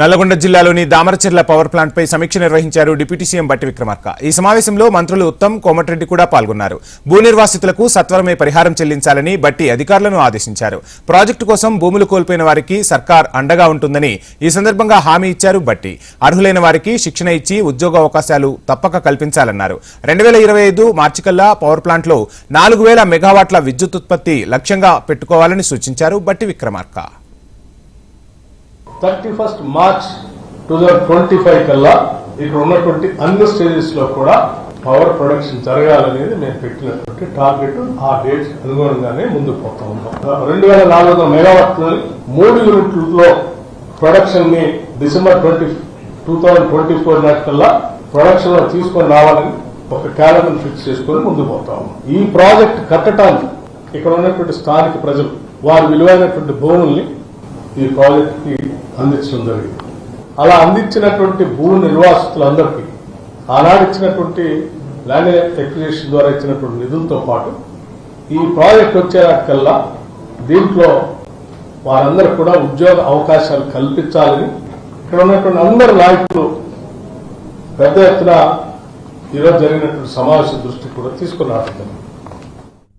నల్లగొండ జిల్లాలోని దామరచెర్ల పవర్ ప్లాంట్పై సమీక్ష నిర్వహించారు డిప్యూటీ సీఎం బట్టి విక్రమార్క. ఈ సమావేశంలో మంత్రులు ఉత్తమ్ కోమటిరెడ్డి కూడా పాల్గొన్నారు. భూ నిర్వాసితులకు సత్వరమే పరిహారం చెల్లించాలని బట్టి అధికారులను ఆదేశించారు. ప్రాజెక్టు కోసం భూములు కోల్పోయిన వారికి సర్కార్ అండగా ఉంటుందని ఈ సందర్భంగా హామీ ఇచ్చారు బట్టి. అర్హులైన వారికి శిక్షణ ఇచ్చి ఉద్యోగ అవకాశాలు తప్పక కల్పించాలన్నారు. రెండు వేల ఇరవై ఐదు మార్చి కల్లా పవర్ ప్లాంట్లో నాలుగు వేల మెగావాట్ల విద్యుత్ ఉత్పత్తి లక్ష్యంగా పెట్టుకోవాలని సూచించారు Bhatti Vikramarka. Thirty first March two thousand twenty five కల్లా ఇక్కడ ఉన్నటువంటి అన్ని స్టేజెస్లో కూడా పవర్ ప్రొడక్షన్ జరగాలనేది మేము పెట్టినటువంటి టార్గెట్. ఆ డేట్స్ అనుగుణంగానే ముందుకు పోతా ఉన్నాం. రెండు వేల నాలుగు వందల మెగావాట్ మూడు యూనిట్లలో ప్రొడక్షన్ని December twenty two thousand twenty four నాటికల్లా ప్రొడక్షన్లో తీసుకొని రావాలని ఒక క్యాలెండర్ ఫిక్స్ చేసుకొని ముందుకు పోతా ఉన్నాం. ఈ ప్రాజెక్ట్ కట్టడానికి ఇక్కడ ఉన్నటువంటి స్థానిక ప్రజలు వారి విలువైనటువంటి భూముల్ని ఈ ప్రాజెక్ట్కి అందించడం జరిగింది అలా అందించినటువంటి భూ నిర్వాసితులందరికీ ఆనాడు ఇచ్చినటువంటి ల్యాండ్ ఎక్విజిషన్ ద్వారా ఇచ్చినటువంటి నిధులతో పాటు ఈ ప్రాజెక్ట్ వచ్చేకల్లా దీంట్లో వారందరూ కూడా ఉద్యోగ అవకాశాలు కల్పించాలని ఇక్కడ ఉన్నటువంటి అందరు నాయకులు పెద్ద ఎత్తున ఈరోజు జరిగినటువంటి సమావేశం దృష్టి కూడా తీసుకుని